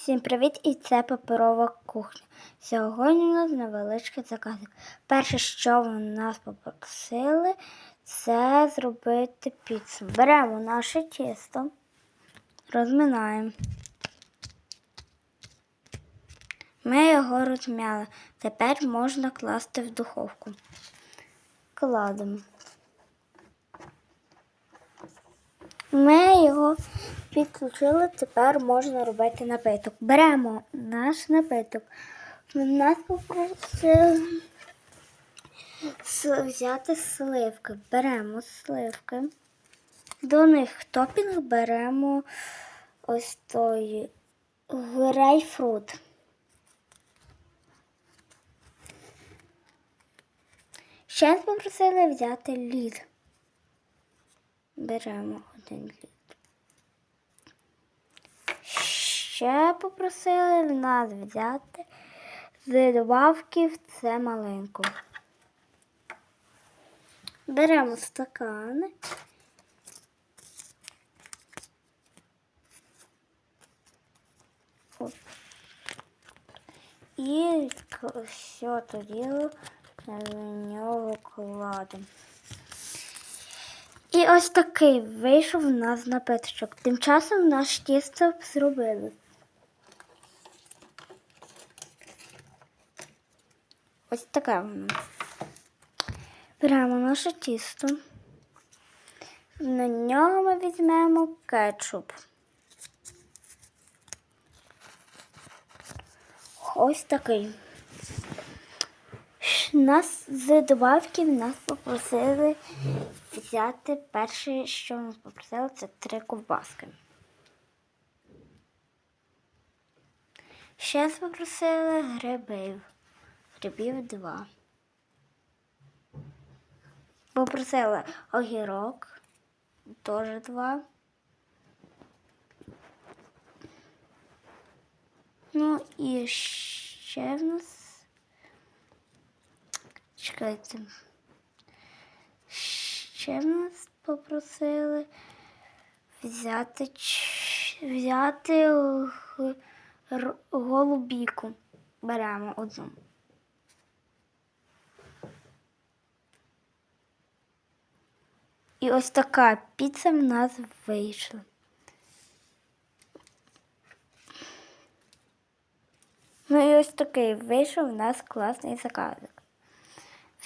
Всім привіт! І це паперова кухня. Сьогодні у нас невеличкий заказик. Перше, що ви нас попросили, це зробити піцу. Беремо наше тісто, розминаємо. Ми його розм'яли. Тепер можна класти в духовку. Кладемо. Ми його підключили, тепер можна робити напиток. Беремо наш напиток. Нас попросили взяти сливки. Беремо сливки. До них топінг беремо ось той грейпфрут. Ще попросили взяти лід. Беремо один лід. Ще попросили нас взяти з добавків це маленьку. Беремо стакани. І все тоді на нього кладемо. І ось такий вийшов у нас напиточок. Тим часом наш тісто зробили. Ось таке воно. Беремо наше тісто. На нього ми візьмемо кетчуп. Ось такий. Нас з добавків нас попросили взяти перше, що нас попросили, це три ковбаски. Ще попросили грибів. Грибів два. Попросили огірок, теж два. Ну і ще в нас. Чекайте. Ще в нас попросили взяти, взяти голубіку. Беремо одну. І ось така піца в нас вийшла. Ну і ось такий вийшов у нас класний заказик.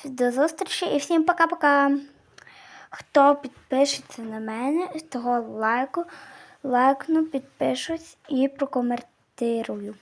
До зустрічі і всім пока-пока. Хто підпишеться на мене, того лайку, лайкну, підпишусь і прокоментирую.